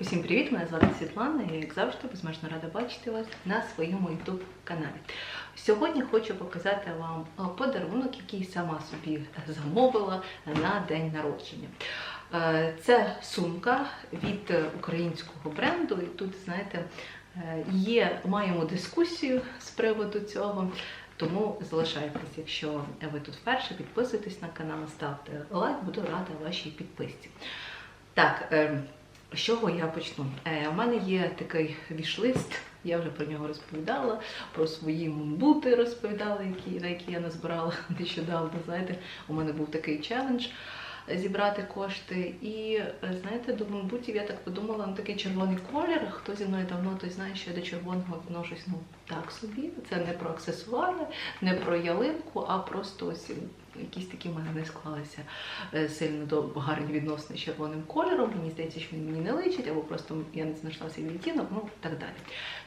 Усім привіт! Мене звати Світлана. Я, як завжди, безмежно рада бачити вас на своєму youtube каналі. Сьогодні хочу показати вам е, подарунок, який сама собі замовила на день народження. Е, Це сумка від українського бренду, і тут, знаєте, е, є, маємо дискусію з приводу цього. Тому залишайтесь, якщо ви тут вперше, підписуйтесь на канал, ставте лайк, буду рада вашій підписці. Так, е, з чого я почну? Е, У мене є такий вішлист, я вже про нього розповідала, про свої мунбути розповідала, які, на які я назбирала нещодавно. Знаєте, у мене був такий челендж зібрати кошти. І знаєте, до мунбутів я так подумала, ну такий червоний колір. Хто зі мною давно, той знає, що я до червоного відношусь ну так собі. Це не про аксесуари, не про ялинку, а просто ось якісь такі в мене не склалися е, сильно до гарні відносини з червоним кольором. Мені здається, що він мені не личить, або просто я не знайшла свій відтінок, ну так далі.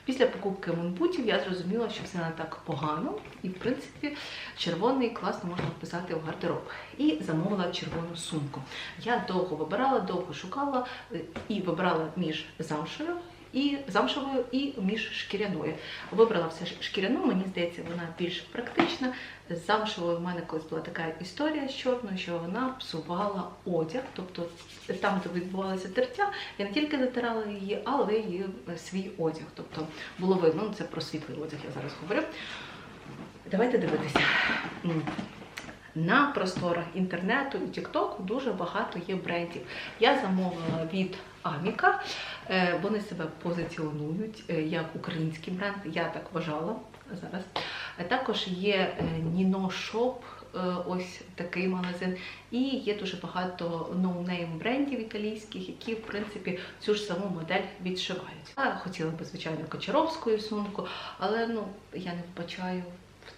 Після покупки мунбутів я зрозуміла, що все не так погано, і в принципі червоний класно можна вписати в гардероб. І замовила червону сумку. Я довго вибирала, довго шукала е, і вибирала між замшою. І замшевою, і між шкіряною. Вибрала все шкіряну, мені здається, вона більш практична. З замшевою в мене колись була така історія з чорною, що вона псувала одяг. Тобто там, де відбувалося тертя, я не тільки затирала її, але й свій одяг. Тобто було видно, ну, це про світлий одяг я зараз говорю. Давайте дивитися. На просторах інтернету і Тіктоку дуже багато є брендів. Я замовила від Аміка. Е, Вони себе позиціонують е, як український бренд. Я так вважала зараз. Е, Також є е, ось такий магазин. І є дуже багато ноунейм брендів італійських, які в принципі цю ж саму модель відшивають. Я хотіла би, звичайно, Кочаровську сумку, але ну я не вбачаю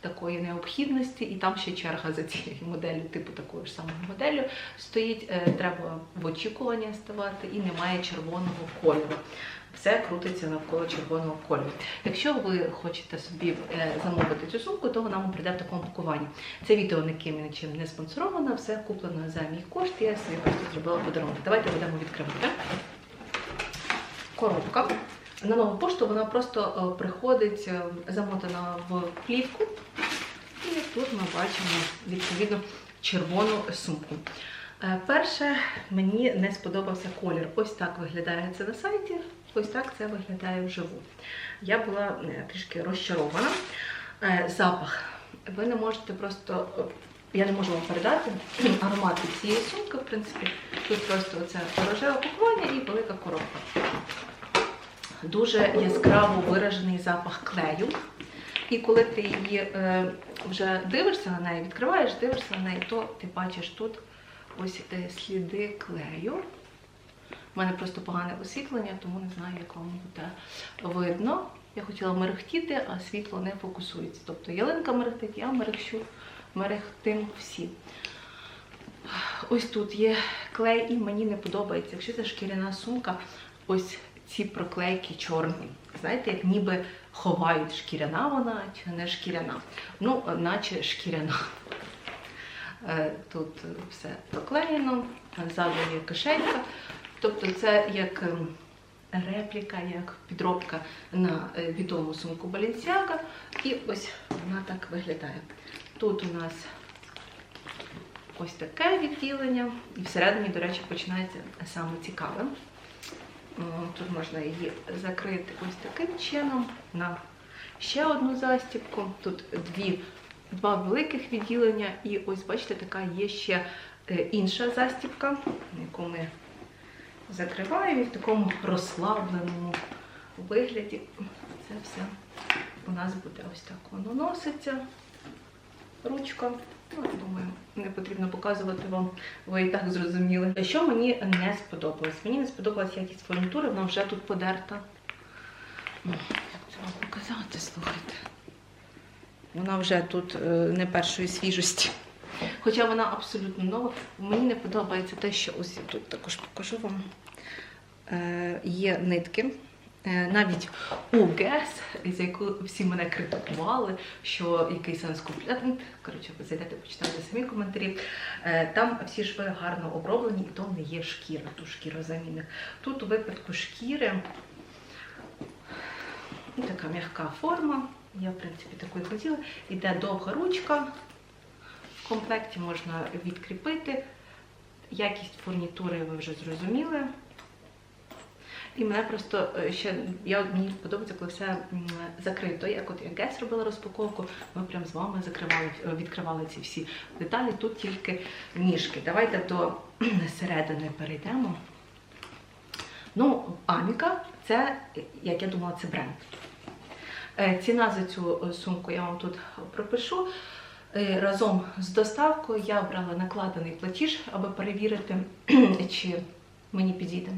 такої необхідності, і там ще черга за цією моделлю, типу такою ж самою моделлю стоїть. Е, Треба в очікування ставати і немає червоного кольору. Все крутиться навколо червоного кольору. Якщо ви хочете собі е, замовити цю сумку, то вона вам прийде в такому пакуванні. Це відео ніким нічим не спонсоровано, все куплено за мій кошт. Я собі просто зробила подарунок. Давайте будемо відкривати. Коробка. На нову пошту вона просто е, приходить е, замотана в плівку. І тут ми бачимо відповідно червону сумку. Е, Перше, мені не сподобався колір. Ось так виглядає це на сайті, ось так це виглядає вживу. Я була трішки розчарована. Запах. Ви не можете просто. Я не можу вам передати аромат цієї сумки, в принципі. Тут просто оце рожеве пакування і велика коробка дуже яскраво виражений запах клею. І коли ти її е, вже дивишся на неї, відкриваєш, дивишся на неї, то ти бачиш тут ось е, сліди клею. У мене просто погане освітлення, тому не знаю, як вам буде видно. Я хотіла мерехтіти, а світло не фокусується. Тобто ялинка мерехтить, я мерехщу, мерехтим всі. Ось тут є клей, і мені не подобається. Якщо це шкіряна сумка, ось ці проклейки чорні. Знаєте, як ніби ховають, шкіряна вона чи не шкіряна. Ну, наче шкіряна. Е, Тут все проклеєно, ззаду є кишенька. Тобто це як ем, репліка, як підробка на е, відому сумку Balenciaga. І ось вона так виглядає. Тут у нас ось таке відділення, і всередині, до речі, починається саме цікаве. О, Тут можна її закрити ось таким чином на ще одну застібку. Тут дві, два великих відділення, і ось, бачите, така є ще е, інша застібка, яку ми закриваємо і в такому розслабленому вигляді. Це все у нас буде ось так воно носиться. Ручка. Ну, думаю, не потрібно показувати вам, ви і так зрозуміли. Що мені не сподобалось? Мені не сподобалась якість фурнітури, вона вже тут подерта. Як це вам показати, слухайте. Вона вже тут е, не першої свіжості. Хоча вона абсолютно нова. Мені не подобається те, що ось тут також покажу вам. Е, є нитки Навіть у ГЕС, за яку всі мене критикували, що який сенс купляти. Коротше, ви зайдете, почитайте самі коментарі. Е, Там всі шви гарно оброблені, і то не є шкіра, тут шкірозамінник. Тут у випадку шкіри ну, така м'яка форма. Я, в принципі, таку і хотіла. Іде довга ручка. В комплекті можна відкріпити. Якість фурнітури ви вже зрозуміли. І мене просто е, ще я мені подобається, коли все закрито. Як от я Гес робила розпаковку, ми прям з вами закривали, е, відкривали ці всі деталі. Тут тільки ніжки. Давайте до середини перейдемо. Ну, Аміка це, як я думала, це бренд. Е, Ціна за цю сумку я вам тут пропишу. Разом з доставкою я обрала накладений платіж, аби перевірити, чи мені підійде.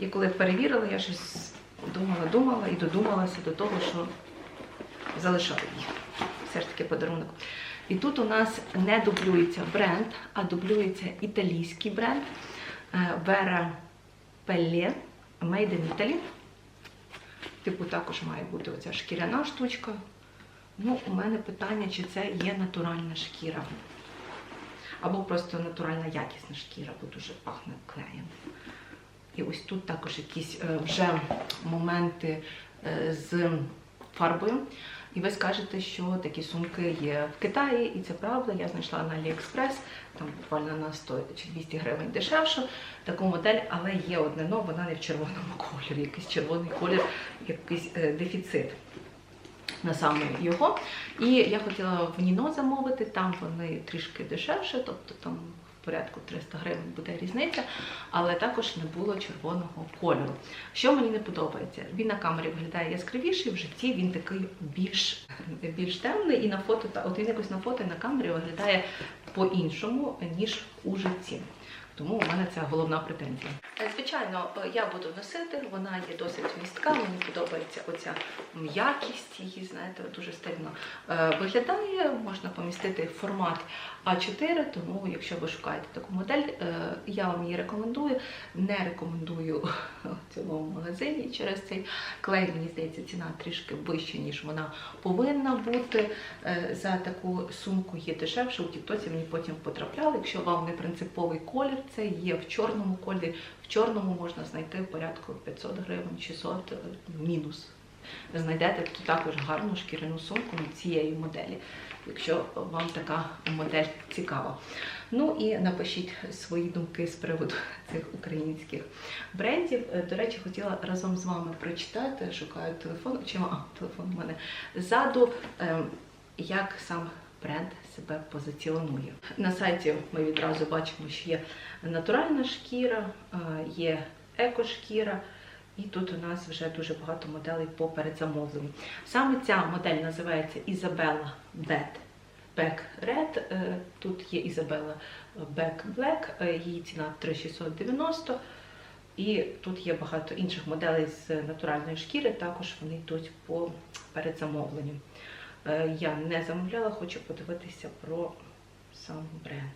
І коли перевірила, я щось думала, думала і додумалася до того, що залишаю її. Все ж таки подарунок. І тут у нас не дублюється бренд, а дублюється італійський бренд е, Vera Pelle Made in Italy. Типу, також має бути оця шкіряна штучка. Ну, у мене питання, чи це є натуральна шкіра. Або просто натуральна якісна шкіра, бо дуже пахне клеєм. І ось тут також якісь е, вже моменти е, з фарбою. І ви скажете, що такі сумки є в Китаї, і це правда. Я знайшла на AliExpress, там буквально на 100 чи 200 гривень дешевше таку модель, але є одне но, вона не в червоному кольорі, якийсь червоний колір, якийсь е, дефіцит на саме його. І я хотіла в Ніно замовити, там вони трішки дешевше, тобто там порядку 300 гривень буде різниця, але також не було червоного кольору. Що мені не подобається, він на камері виглядає яскравіший, в житті він такий більш, більш темний, і на фото, от він якось на фото і на камері виглядає по-іншому, ніж у житті. Тому у мене це головна претензія. Е, Звичайно, е, я буду носити, вона є досить містка, мені подобається оця м'якість її, знаєте, дуже стильно е, виглядає. Можна помістити формат А4, тому якщо ви шукаєте таку модель, я вам її рекомендую. Не рекомендую в цьому магазині через цей клей. Мені здається, ціна трішки вища, ніж вона повинна бути. За таку сумку є дешевше. У Тіктоці мені потім потрапляли. Якщо вам не принциповий колір, це є в чорному кольорі. В чорному можна знайти порядку 500 гривень, 600 е, мінус. Ви знайдете тут також гарну шкіряну сумку цієї моделі, якщо вам така модель цікава. Ну і напишіть свої думки з приводу цих українських брендів. Е, До речі, хотіла разом з вами прочитати, шукаю телефон, чи а, телефон в мене ззаду, е, як сам бренд себе позиціонує. На сайті ми відразу бачимо, що є натуральна шкіра, е, є екошкіра. І тут у нас вже дуже багато моделей по передзамовленню. Саме ця модель називається Isabella Bed Back Red. Е, Тут є Isabella Back Black, е, її ціна 3690. І тут є багато інших моделей з натуральної шкіри, також вони йдуть по передзамовленню. Е, Я не замовляла, хочу подивитися про сам бренд.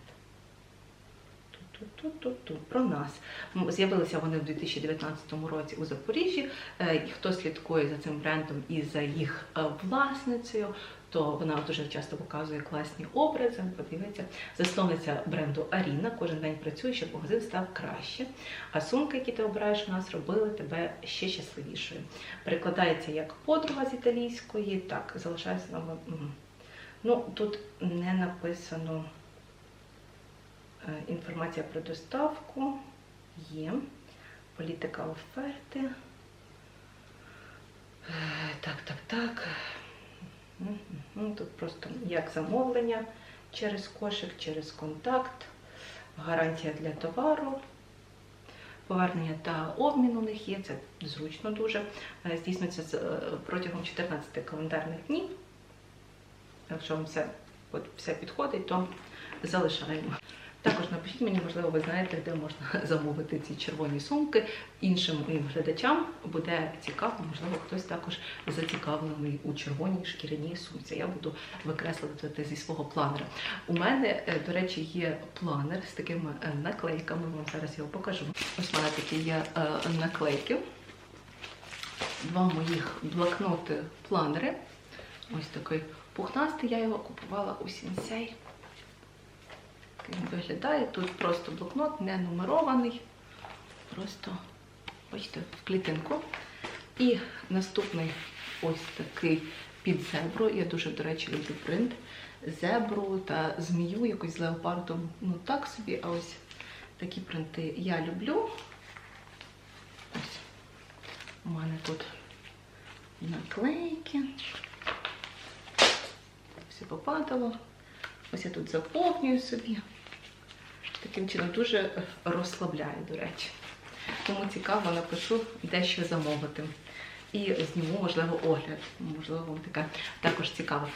Ту-ту-ту-ту. Про нас. З'явилися вони в 2019 році у Запоріжжі. Е, І хто слідкує за цим брендом і за їх е, власницею, то вона дуже часто показує класні образи. Подивіться, засновниця бренду Аріна кожен день працює, щоб магазин став краще. А сумки, які ти обираєш у нас, робили тебе ще щасливішою. Перекладається як подруга з італійської, так залишаюся з вами. Ну тут не написано. Е, Інформація про доставку є. Політика оферти. Е, Так, так, так. Мгм. Тут просто як замовлення через кошик, через контакт, гарантія для товару. Повернення та обмін у них є, це зручно дуже. Е, Здійснюється е, протягом 14 календарних днів. Якщо вам все, от, все підходить, то залишаємо. Також напишіть мені, можливо, ви знаєте, де можна замовити ці червоні сумки. Іншим моїм глядачам буде цікаво, можливо, хтось також зацікавлений у червоній шкіряній сумці. Я буду викреслювати зі свого планера. У мене, е, до речі, є планер з такими е, наклейками. Вам зараз його покажу. Ось в мене такі є е, наклейки. два моїх блокноти планери. Ось такий пухнастий, я його купувала у Сінсей. Він виглядає. Тут просто блокнот, не нумерований. Просто бачите, в клітинку. І наступний ось такий під зебру. Я дуже, до речі, люблю принт. Зебру та змію, якусь з леопардом. Ну так собі, а ось такі принти я люблю. Ось. У мене тут наклейки. Все попадало. Ось я тут заповнюю собі. Таким чином дуже розслабляє, до речі. Тому цікаво напишу дещо замовити. І зніму, можливо, огляд. Можливо, вам таке також цікаво.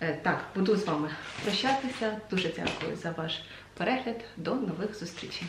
Е, Так, буду з вами прощатися. Дуже дякую за ваш перегляд. До нових зустрічей.